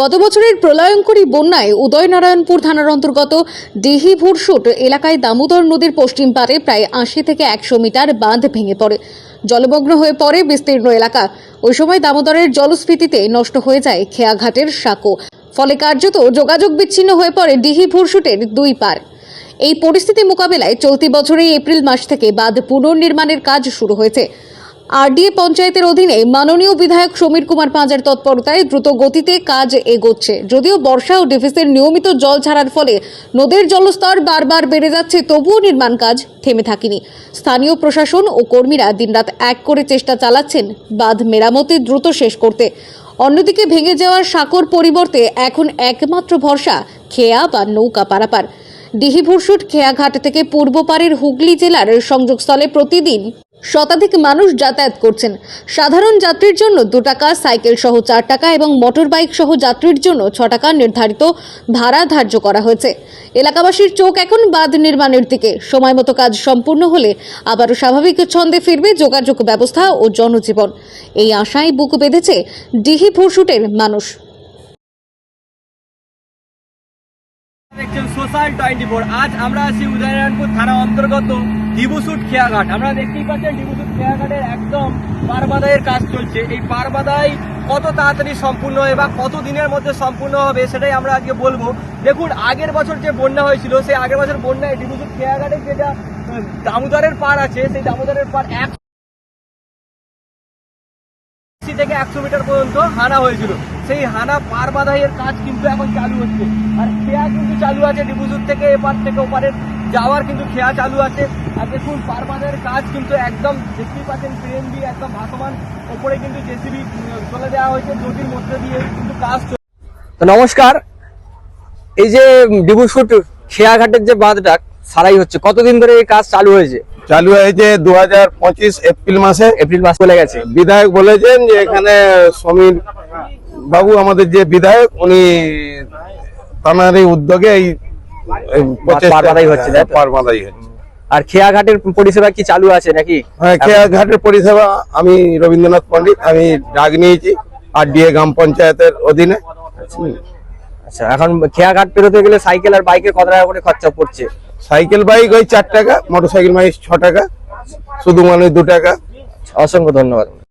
গত বছরের প্রলয়ঙ্করী বন্যায় উদয়নারায়ণপুর থানার অন্তর্গত ডিহি ভুরসুট এলাকায় দামোদর নদীর পশ্চিম পারে প্রায় আশি থেকে একশো মিটার বাঁধ ভেঙে পড়ে। জলমগ্ন হয়ে পড়ে বিস্তীর্ণ এলাকা। ওই সময় দামোদরের জলস্ফীতিতে নষ্ট হয়ে যায় খেয়াঘাটের সাঁকো। ফলে কার্যত যোগাযোগ বিচ্ছিন্ন হয়ে পড়ে ডিহি ভুরসুটের দুই পার এই পরিস্থিতি মোকাবেলায় চলতি বছরের এপ্রিল মাস থেকে বাঁধ পুনর্নির্মাণের কাজ শুরু হয়েছে। আরডিএ পঞ্চায়েতের অধীনে মাননীয় বিধায়ক সমীর কুমার পাঁজার তৎপরতায় দ্রুত গতিতে কাজ এগোচ্ছে। যদিও বর্ষা ও ডিভিসের নিয়মিত জল ছাড়ার ফলে নদীর জলস্তর বারবার বেড়ে যাচ্ছে, তবুও নির্মাণ কাজ থেমে থাকেনি। স্থানীয় প্রশাসন ও কর্মীরা দিনরাত এক করে চেষ্টা চালাচ্ছেন, বাঁধ মেরামতি দ্রুত শেষ করতে। অন্যদিকে ভেঙে যাওয়ার সাঁকোর পরিবর্তে এখন একমাত্র ভরসা খেয়া বা নৌকা পারাপার। ডিহি ভুরসুট খেয়াঘাট থেকে পূর্ব পারের হুগলি জেলার সংযোগস্থলে প্রতিদিন শতাধিক মানুষ যাতায়াত করছেন। সাধারণ যাত্রীর জন্য দু টাকা, সাইকেল সহ চার টাকা এবং মোটর বাইক সহ যাত্রীর জন্য ছ টাকা নির্ধারিত ভাড়া ধার্য করা হয়েছে। এলাকাবাসীর চোখ এখন বাঁধ নির্মাণের দিকে। সময় মতো কাজ সম্পূর্ণ হলে আবারও স্বাভাবিক ছন্দে ফিরবে যোগাযোগ ব্যবস্থা ও জনজীবন। এই আশায় বুক বেঁধেছে ডিহি ভুরসুটের মানুষ। দেখছেন সোশ্যাল টোয়েন্টি ফোর আজ আমরা আছি উদয়নারায়ণপুর থানা অন্তর্গত ডিবুসুট খেয়াঘাট। আমরা দেখতেই পাচ্ছেন ডিবুসুট খেয়াঘাটের একদম পারবাদাইয়ের কাজ চলছে। এই পারবাদাই কত তাড়াতাড়ি সম্পূর্ণ হবে বা কত দিনের মধ্যে সম্পূর্ণ হবে সেটাই আমরা আজকে বলব। দেখুন, আগের বছর যে বন্যা হয়েছিল, সেই আগের বছর বন্যায় ডিবুসুট খেয়াঘাটের যেটা দামোদরের পার আছে, সেই দামোদরের পার এক থেকে একশো মিটার পর্যন্ত হানা হয়েছিল। সেই হানা পার বাধাইয়ের কাজ কিন্তু এখন চালু হচ্ছে। আর খেয়া কিন্তু চালু আছে ডিবুজুর থেকে এপার থেকে ওপারের যাওয়ার কিন্তু খেয়া চালু আছে। আর দেখুন পার বাঁধের কাজ কিন্তু একদম দেখতেই পাচ্ছেন দিয়ে একদম ভাসমান। ওপরে কিন্তু জেসিবি চলে দেওয়া হয়েছে নদীর মধ্যে দিয়ে কিন্তু কাজ তো নমস্কার। এই যে ডিবুসুট খেয়াঘাটের যে বাঁধটা সারাই হচ্ছে। কতদিন ধরে এই কাজ চালু হয়েছে? চালু হয়েছে দু হাজার পঁচিশ এপ্রিল মাসে। এপ্রিল মাস চলে গেছে। বিধায়ক বলেছেন যে এখানে সমীর বাবু আমাদের যে বিধায়ক উনি তার এই উদ্যোগে এই হচ্ছে, পার বাঁধাই হচ্ছে। আর খেয়াঘাটের পরিষেবা কি চালু আছে নাকি? হ্যাঁ খেয়া ঘাটের পরিষেবা আমি রবীন্দ্রনাথ পণ্ডিত আমি ডাক নিয়েছি আর ডিএ গ্রাম পঞ্চায়েতের অধীনে। আচ্ছা। এখন খেয়াঘাট পেরোতে গেলে সাইকেল আর বাইকের কত টাকা করে খরচা পড়ছে? সাইকেল বাইক ওই চার টাকা মোটর সাইকেল বাইক ছ টাকা শুধু মানে দু টাকা। অসংখ্য ধন্যবাদ।